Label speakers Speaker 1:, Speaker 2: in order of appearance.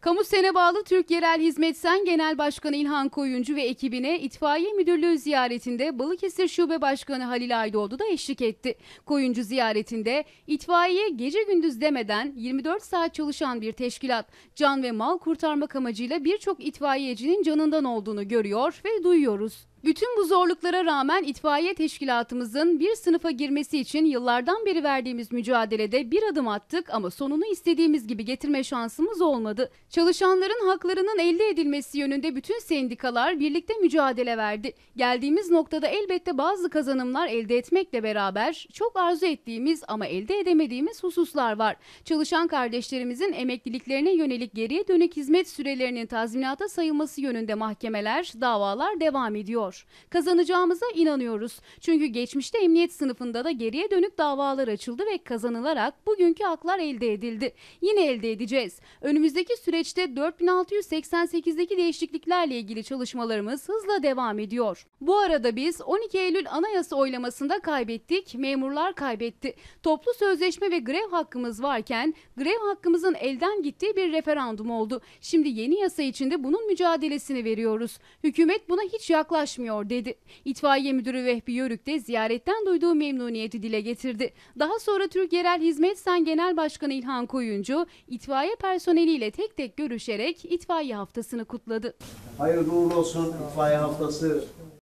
Speaker 1: Kamu Sene bağlı Türk Yerel Hizmet Sen Genel Başkanı İlhan Koyuncu ve ekibine itfaiye müdürlüğü ziyaretinde Balıkesir Şube Başkanı Halil Aydoğdu da eşlik etti. Koyuncu ziyaretinde itfaiye gece gündüz demeden 24 saat çalışan bir teşkilat. Can ve mal kurtarmak amacıyla birçok itfaiyecinin canından olduğunu görüyor ve duyuyoruz. Bütün bu zorluklara rağmen itfaiye teşkilatımızın bir sınıfa girmesi için yıllardan beri verdiğimiz mücadelede bir adım attık ama sonunu istediğimiz gibi getirme şansımız olmadı. Çalışanların haklarının elde edilmesi yönünde bütün sendikalar birlikte mücadele verdi. Geldiğimiz noktada elbette bazı kazanımlar elde etmekle beraber çok arzu ettiğimiz ama elde edemediğimiz hususlar var. Çalışan kardeşlerimizin emekliliklerine yönelik geriye dönük hizmet sürelerinin tazminata sayılması yönünde mahkemeler, davalar devam ediyor. Kazanacağımıza inanıyoruz. Çünkü geçmişte emniyet sınıfında da geriye dönük davalar açıldı ve kazanılarak bugünkü haklar elde edildi. Yine elde edeceğiz. Önümüzdeki süreçte 4688'deki değişikliklerle ilgili çalışmalarımız hızla devam ediyor. Bu arada biz 12 Eylül anayasa oylamasında kaybettik, memurlar kaybetti. Toplu sözleşme ve grev hakkımız varken grev hakkımızın elden gittiği bir referandum oldu. Şimdi yeni yasa içinde bunun mücadelesini veriyoruz. Hükümet buna hiç yaklaşmıyor dedi. İtfaiye Müdürü Vehbi Yörük de ziyaretten duyduğu memnuniyeti dile getirdi. Daha sonra Türk Yerel Hizmet Sen Genel Başkanı İlhan Koyuncu itfaiye personeliyle tek tek görüşerek itfaiye haftasını kutladı.
Speaker 2: Hayırlı uğurlu olsun itfaiye haftası